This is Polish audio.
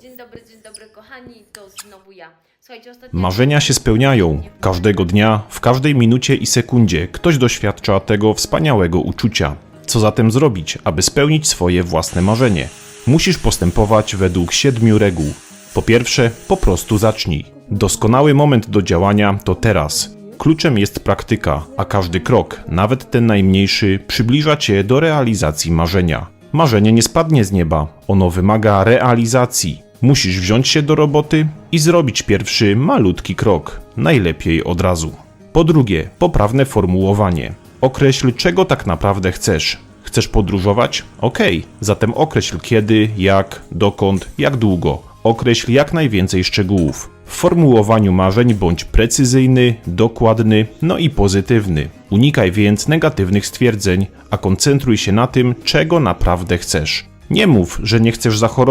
Dzień dobry, dzień dobry kochani, to znowu ja. Słuchajcie, ostatnio... Marzenia się spełniają. Każdego dnia, w każdej minucie i sekundzie ktoś doświadcza tego wspaniałego uczucia. Co zatem zrobić, aby spełnić swoje własne marzenie? Musisz postępować według siedmiu reguł. Po pierwsze, po prostu zacznij. Doskonały moment do działania to teraz. Kluczem jest praktyka, a każdy krok, nawet ten najmniejszy, przybliża cię do realizacji marzenia. Marzenie nie spadnie z nieba, ono wymaga realizacji. Musisz wziąć się do roboty i zrobić pierwszy malutki krok, najlepiej od razu. Po drugie, poprawne formułowanie. Określ, czego tak naprawdę chcesz. Chcesz podróżować? Okej, zatem określ kiedy, jak, dokąd, jak długo. Określ jak najwięcej szczegółów. W formułowaniu marzeń bądź precyzyjny, dokładny, no i pozytywny. Unikaj więc negatywnych stwierdzeń, a koncentruj się na tym, czego naprawdę chcesz. Nie mów, że nie chcesz zachorować